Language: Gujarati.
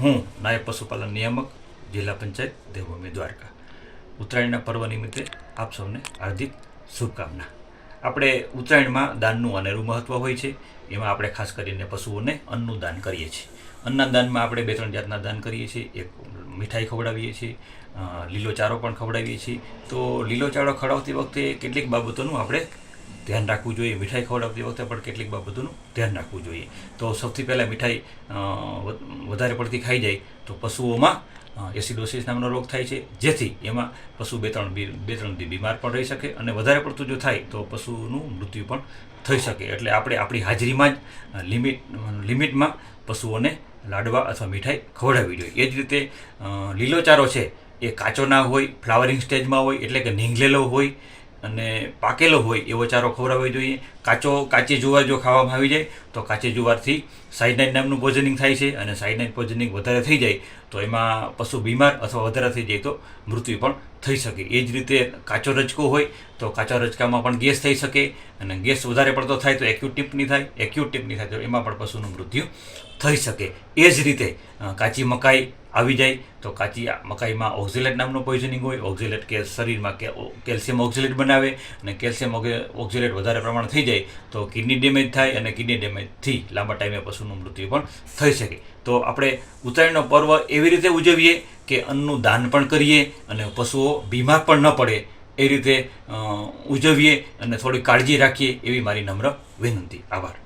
હું નાયબ પશુપાલન નિયામક, જિલ્લા પંચાયત, દેવભૂમિ દ્વારકા. ઉત્તરાયણના પર્વ નિમિત્તે આપ સૌને હાર્દિક શુભકામના. આપણે ઉત્તરાયણમાં દાનનું અનેરું મહત્ત્વ હોય છે. એમાં આપણે ખાસ કરીને પશુઓને અન્નનું દાન કરીએ છીએ. અન્નના દાનમાં આપણે બે ત્રણ જાતના દાન કરીએ છીએ. એક મીઠાઈ ખવડાવીએ છીએ લીલો ચારો પણ ખવડાવીએ છીએ. તો લીલો ચારો ખવડાવતી વખતે કેટલીક બાબતોનું આપણે ધ્યાન રાખવું જોઈએ. મીઠાઈ ખવડાવતી વખતે પણ કેટલીક બાબતોનું ધ્યાન રાખવું જોઈએ. તો સૌથી પહેલાં મીઠાઈ વધારે પડતી ખાઈ જાય તો પશુઓમાં એસિડોસિસ નામનો રોગ થાય છે. જેથી એમાં પશુ બે ત્રણ બી- ત્રણ બીમાર પણ રહી શકે અને વધારે પડતું જો થાય તો પશુનું મૃત્યુ પણ થઈ શકે. એટલે આપણે આપણી હાજરીમાં જ લિમિટ, લિમિટમાં પશુઓને લાડવા અથવા મીઠાઈ ખવડાવવી જોઈએ. એ જ રીતે લીલો ચારો છે એ કાચો ના હોય, ફ્લાવરિંગ સ્ટેજમાં હોય, એટલે કે નીંગલેલો હોય અને પાકેલો હોય એવો ચારો ખવડાવવો જોઈએ. કાચો કાચી જુવાર જો ખાવામાં આવી જાય તો કાચી જુવારથી સાઇનાઇન નામનું પોઝનિંગ થાય છે અને સાઇનાઇન પોઝનિંગ વધારે થઈ જાય તો એમાં પશુ બીમાર અથવા વધારે થઈ જાય તો મૃત્યુ પણ થઈ શકે. એ જ રીતે કાચો રજકો હોય તો કાચા રજકામાં પણ ગેસ થઈ શકે અને ગેસ વધારે પડતો થાય તો એક્યુટ ટીપની થાય. એક્યુટ ટીપની થાય તો એમાં પણ પશુનું મૃત્યુ થઈ શકે. એ જ રીતે કાચી મકાઈ આવી જાય તો કાચી મકાઈમાં ઓક્ઝેલેટ નામનું પોઈઝનિંગ હોય. ઓક્ઝેલેટ કે શરીરમાં કે કેલ્શિયમ ઓક્ઝેલેટ બનાવે અને કેલ્શિયમ ઓક્ઝેલેટ વધારે પ્રમાણ થઈ જાય તો કિડની ડેમેજ થાય અને કિડની ડેમેજથી લાંબા ટાઈમે પશુનું મૃત્યુ પણ થઈ શકે. તો આપણે ઉત્તરાયણનો પર્વ એવી રીતે ઉજવીએ કે અન્નનું દાન પણ કરીએ અને પશુઓ બીમાર પણ ન પડે એ રીતે ઉજવીએ અને થોડી કાળજી રાખીએ એવી મારી નમ્ર વિનંતી. આભાર.